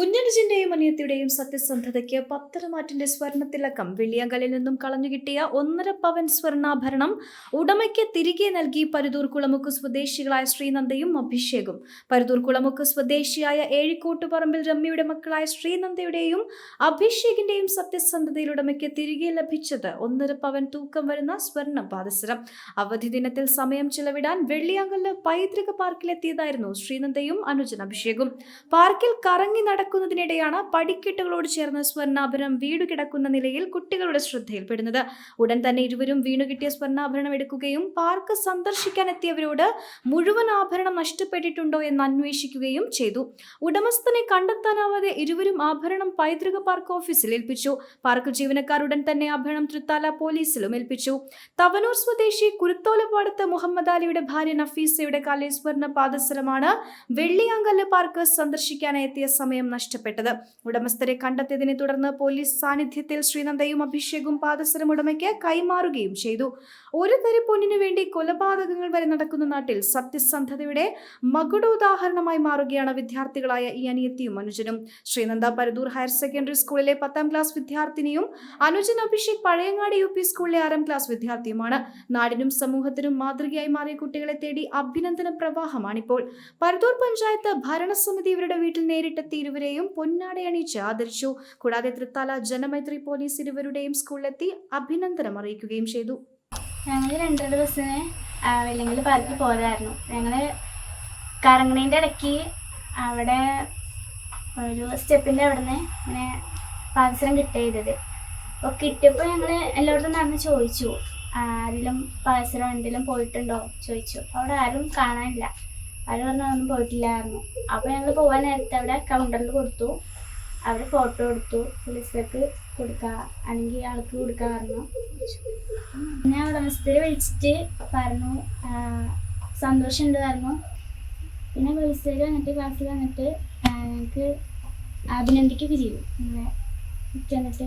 കുഞ്ഞനുജിന്റെയും അനിയത്തിയുടെയും സത്യസന്ധതയ്ക്ക് പത്തരമാറ്റിന്റെ സ്വർണത്തിലക്കം വെള്ളിയങ്കലിൽ നിന്നും കളഞ്ഞുകിട്ടിയ ഒന്നര പവൻ സ്വർണാഭരണം ഉടമയ്ക്ക് തിരികെ നൽകി പരുതൂർ കുളമുക്ക് സ്വദേശികളായ ശ്രീനന്ദയും അഭിഷേകും. പരുതൂർ കുളമുക്ക് സ്വദേശിയായ ഏഴിക്കോട്ടുപറമ്പിൽ രമ്യയുടെ മക്കളായ ശ്രീനന്ദയുടെയും അഭിഷേകിന്റെയും സത്യസന്ധതയിൽ ഉടമയ്ക്ക് തിരികെ ലഭിച്ചത് ഒന്നര പവൻ തൂക്കം വരുന്ന സ്വർണ പാദസരം അവധി ദിനത്തിൽ സമയം ചെലവിടാൻ വെള്ളിയാങ്കലിന് പൈതൃക പാർക്കിലെത്തിയതായിരുന്നു ശ്രീനന്ദയും അനുജൻ അഭിഷേകും. പാർക്കിൽ കറങ്ങി നടക്കുന്നതിനിടെയാണ് പടിക്കെട്ടുകളോട് ചേർന്ന് സ്വർണാഭരണം വീട് കിടക്കുന്ന നിലയിൽ കുട്ടികളുടെ ശ്രദ്ധയിൽപ്പെടുന്നത്. ഉടൻ തന്നെ ഇരുവരും വീണു കിട്ടിയ സ്വർണാഭരണം എടുക്കുകയും പാർക്ക് സന്ദർശിക്കാനെത്തിയവരോട് മുഴുവൻ ആഭരണം നഷ്ടപ്പെട്ടിട്ടുണ്ടോ എന്ന് അന്വേഷിക്കുകയും ചെയ്തു. ഉടമസ്ഥനെ കണ്ടെത്താനാവാതെ ഇരുവരും ആഭരണം പൈതൃക പാർക്ക് ഓഫീസിൽ ഏൽപ്പിച്ചു. പാർക്ക് ജീവനക്കാർ ഉടൻ തന്നെ ആഭരണം തൃത്താല പോലീസിലും ഏൽപ്പിച്ചു. തവനൂർ സ്വദേശി കുരുത്തോലപ്പാടത്ത് മുഹമ്മദ് അലിയുടെ ഭാര്യ നഫീസയുടെ കാലിൽ സ്വർണ പാദസരമാണ് വെള്ളിയാങ്കല്ല് പാർക്ക് സന്ദർശിക്കാനായി എത്തിയ സമയം നഷ്ടപ്പെട്ടത്. ഉടമസ്ഥരെ കണ്ടെത്തിയതിനെ തുടർന്ന് പോലീസ് സാന്നിധ്യത്തിൽ ശ്രീനന്ദയും അഭിഷേകും പാദസരം ഉടമയ്ക്ക് കൈമാറുകയും ചെയ്തു. ഒരു തരി പൊന്നിനു വേണ്ടി കൊലപാതകങ്ങൾ വരെ നടക്കുന്ന നാട്ടിൽ സത്യസന്ധതയുടെ മകുടോദാഹരണമായി മാറുകയാണ് വിദ്യാർത്ഥികളായ ഈ അനിയത്തിയും അനുജനും. ശ്രീനന്ദ പരദൂർ ഹയർ സെക്കൻഡറി സ്കൂളിലെ പത്താം ക്ലാസ് വിദ്യാർത്ഥിനിയും അനുജൻ അഭിഷേക് പഴയങ്ങാടി യു പി സ്കൂളിലെ ആറാം ക്ലാസ് വിദ്യാർത്ഥിയുമാണ്. നാടിനും സമൂഹത്തിനും മാതൃകയായി മാറിയ കുട്ടികളെ തേടി അഭിനന്ദന പ്രവാഹമാണിപ്പോൾ. പരദൂർ പഞ്ചായത്ത് ഭരണസമിതി ഇവരുടെ വീട്ടിൽ നേരിട്ടെത്തി ഇരുവരെയും പൊന്നാടയണിയിച്ച് ആദരിച്ചു. കൂടാതെ തൃത്താല ജനമൈത്രി പോലീസ് ഇരുവരുടെയും സ്കൂളിലെത്തി അഭിനന്ദനം അറിയിക്കുകയും ചെയ്തു. ഞങ്ങൾ രണ്ടര ബസ്സിന് വെല്ലെങ്കിൽ പാർക്കിൽ പോയതായിരുന്നു. ഞങ്ങൾ കറങ്ങണേന്റെ ഇടയ്ക്ക് അവിടെ ഒരു സ്റ്റെപ്പിന്റെ അവിടെ നിന്ന് ഇങ്ങനെ പാദസരം കിട്ടിയത്. അപ്പോൾ കിട്ടിയപ്പോൾ ഞങ്ങൾ എല്ലായിടത്തും നടന്ന് ചോദിച്ചു. ആരെങ്കിലും പാദസരം എന്തെങ്കിലും പോയിട്ടുണ്ടോ? ചോദിച്ചു. അവിടെ ആരും കാണാനില്ല. ആരും പറഞ്ഞു ഒന്നും പോയിട്ടില്ലായിരുന്നു. അപ്പോൾ ഞങ്ങൾ പോകാൻ നേരത്തെ അവിടെ കൗണ്ടറിൽ കൊടുത്തു. അവിടെ ഫോട്ടോ എടുത്തു. പോലീസിലേക്ക് കൊടുക്കുക അല്ലെങ്കിൽ ആൾക്ക് കൊടുക്കാൻ പറഞ്ഞു. പിന്നെ ഉടമസ്ഥരെ വിളിച്ചിട്ട് പറഞ്ഞു സന്തോഷമുണ്ട് പറഞ്ഞു പിന്നെ പോലീസുകാർ വന്നിട്ട് ക്ലാസ്സിൽ വന്നിട്ട് ഞങ്ങൾക്ക് അഭിനന്ദിക്കുകയൊക്കെ ചെയ്തു. ഇങ്ങനെ ചെന്നിട്ട്